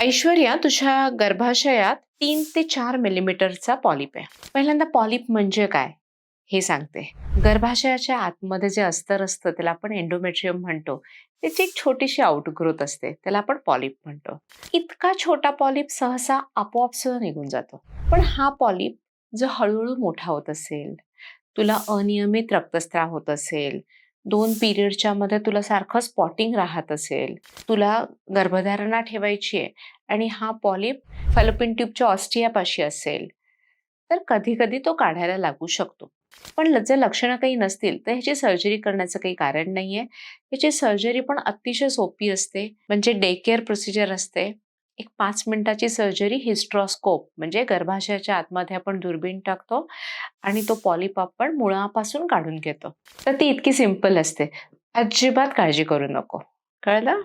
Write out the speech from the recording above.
ऐश्वर्या तुझ्या गर्भाशयात तीन ते चार मिलीमीटरचा पॉलिप आहे. पहिल्यांदा पॉलिप म्हणजे काय? हे सांगते. गर्भाशयाच्या आतमध्ये जे अस्तर असतं त्याला आपण एंडोमेट्रियम म्हणतो. त्याची एक छोटीशी आउटग्रोथ असते. त्याला आपण पॉलिप म्हणतो. इतका छोटा पॉलिप सहसा आपोआप सुद्धा निघून जातो. पण हा पॉलिप जो हळूहळू मोठा होत असेल तुला अनियमित रक्तस्त्राव होत असेल दोन पिरियडच्या मध्ये तुला सारखं स्पॉटिंग राहत असेल. तुला गर्भधारणा ठेवायची आहे आणि हा पॉलिप फॅलोपिन ट्यूबच्या ऑस्टियापाशी असेल. तर कधी कधी तो काढायला लागू शकतो. पण जर लक्षणं काही नसतील तर ह्याची सर्जरी करण्याचं काही कारण नाहीये. ह्याची सर्जरी पण अतिशय सोपी असते. म्हणजे डे केअर प्रोसिजर असते. एक पाच मिनिटाची सर्जरी हिस्ट्रॉस्कोप म्हणजे गर्भाशयाच्या आतमध्ये आपण दुर्बीण टाकतो आणि तो पॉलिप आपण मुळापासून काढून घेतो. तर ती इतकी सिंपल असते. अजिबात काळजी करू नको. कळलं?